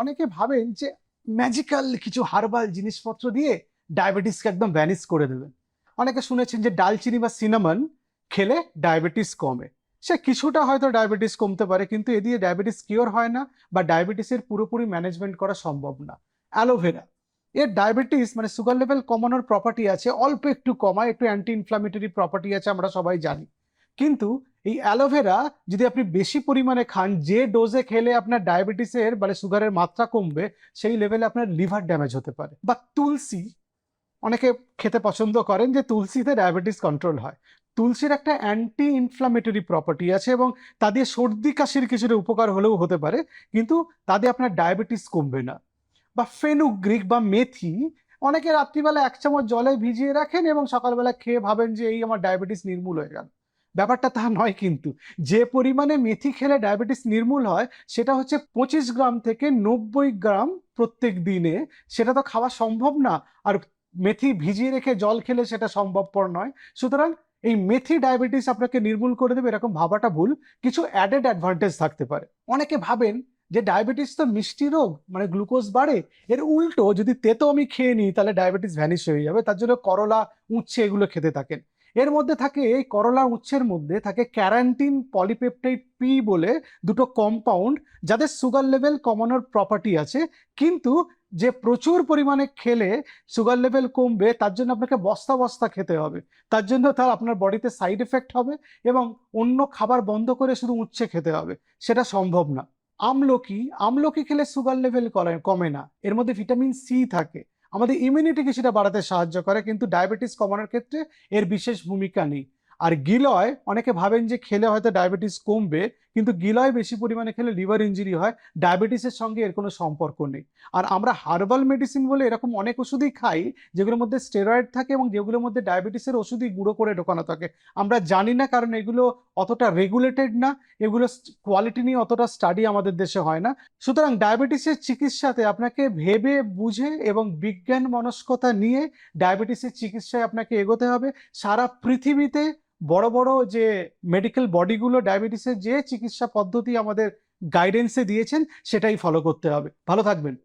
অনেকে ভাবেন যে ম্যাজিক্যাল কিছু হার্বাল জিনিসপত্র দিয়ে ডায়াবেটিসকে একদম ভ্যানিশ করে দেবেন। অনেকে শুনেছেন যে ডালচিনি বা সিনামন খেলে ডায়াবেটিস কমে। সে কিছুটা হয়তো ডায়াবেটিস কমতে পারে, কিন্তু এ দিয়ে ডায়াবেটিস কিওর হয় না বা ডায়াবেটিসের পুরোপুরি ম্যানেজমেন্ট করা সম্ভব না। অ্যালোভেরা এর ডায়াবেটিস মানে সুগার লেভেল কমানোর প্রপার্টি আছে, অল্প একটু কমায়, একটু অ্যান্টি ইনফ্লামেটরি প্রপার্টি আছে, আমরা সবাই জানি। কিন্তু এই অ্যালোভেরা যদি আপনি বেশি পরিমাণে খান, যে ডোজে খেলে আপনার ডায়াবেটিসের মানে সুগারের মাত্রা কমবে, সেই লেভেলে আপনার লিভার ড্যামেজ হতে পারে। বা তুলসী, অনেকে খেতে পছন্দ করেন যে তুলসীতে ডায়াবেটিস কন্ট্রোল হয়। তুলসীর একটা অ্যান্টি ইনফ্লামেটরি প্রপার্টি আছে এবং তা দিয়ে সর্দি, কাশির কিছুটা উপকার হলেও হতে পারে, কিন্তু তাতে আপনার ডায়াবেটিস কমবে না। বা ফেনুগ্রিক বা মেথি, অনেকে রাত্রিবেলা এক চামচ জলে ভিজিয়ে রাখেন এবং সকালবেলা খেয়ে ভাবেন যে এই আমার ডায়াবেটিস নির্মূল হয়ে গেল। ব্যাপারটা তা নয় কিন্তু। যে পরিমাণে মেথি খেলে ডায়াবেটিস নির্মূল হয়, সেটা হচ্ছে পঁচিশ গ্রাম থেকে নব্বই গ্রাম প্রত্যেক দিনে। সেটা তো খাওয়া সম্ভব না। আর মেথি ভিজিয়ে রেখে জল খেলে সেটা সম্ভবপর নয়। সুতরাং এই মেথি ডায়াবেটিস আপনাকে নির্মূল করে দেবে, এরকম ভাবাটা ভুল। কিছু অ্যাডেড অ্যাডভান্টেজ থাকতে পারে। অনেকে ভাবেন যে ডায়াবেটিস তো মিষ্টি রোগ মানে গ্লুকোজ বাড়ে। এর উল্টো যদি তেতো আমি খেয়ে নিই, তাহলে ডায়াবেটিস ভ্যানিশ হয়ে যাবে। তার জন্য করলা, উচ্ছে এগুলো খেতে থাকেন। এর মধ্যে থাকে এই করলা উচ্ছের মধ্যে থাকে ক্যারান্টিন পলিপেপটাইড পি বলে দুটো কম্পাউন্ড যাদের সুগার লেভেল কমানোর প্রপার্টি আছে। কিন্তু যে প্রচুর পরিমাণে খেলে সুগার লেভেল কমবে, তার জন্য আপনাকে বস্তা বস্তা খেতে হবে। তার জন্য তার আপনার বডিতে সাইড এফেক্ট হবে এবং অন্য খাবার বন্ধ করে শুধু উচ্ছে খেতে হবে। সেটা সম্ভব না। আমলকি আমলকি খেলে সুগার লেভেল কমে না। এর মধ্যে ভিটামিন সি থাকে। আমাদের ইমিউনিটি কিছুটা বাড়াতে সাহায্য করে, কিন্তু ডায়াবেটিস কমানোর ক্ষেত্রে এর বিশেষ ভূমিকা নেই। আর গিলয়, অনেকে ভাবেন যে খেলে হয়তো ডায়াবেটিস কমবে কিন্তু গিলয় বেশি পরিমাণে খেলে লিভার ইঞ্জুরি হয়, ডায়াবেটিসের সঙ্গে এর কোনো সম্পর্ক নেই। আর আমরা হার্বাল মেডিসিন বলে এরকম অনেক ওষুধই খাই, যেগুলোর মধ্যে স্টেরয়েড থাকে এবং যেগুলোর মধ্যে ডায়াবেটিসের ওষুধই গুঁড়ো করে ঢোকানো থাকে। আমরা জানি না কারণ এগুলো অতটা রেগুলেটেড না, এগুলো কোয়ালিটি নিয়ে অতটা স্টাডি আমাদের দেশে হয় না। সুতরাং ডায়াবেটিসের চিকিৎসাতে আপনাকে ভেবে, বুঝে এবং বিজ্ঞান মনস্কতা নিয়ে ডায়াবেটিসের চিকিৎসায় আপনাকে এগোতে হবে। সারা পৃথিবীতে বড় বড় যে মেডিকেল বডিগুলো ডায়াবেটিসের যে চিকিৎসা পদ্ধতি আমাদের গাইডেন্সে দিয়েছেন, সেটাই ফলো করতে হবে। ভালো থাকবেন।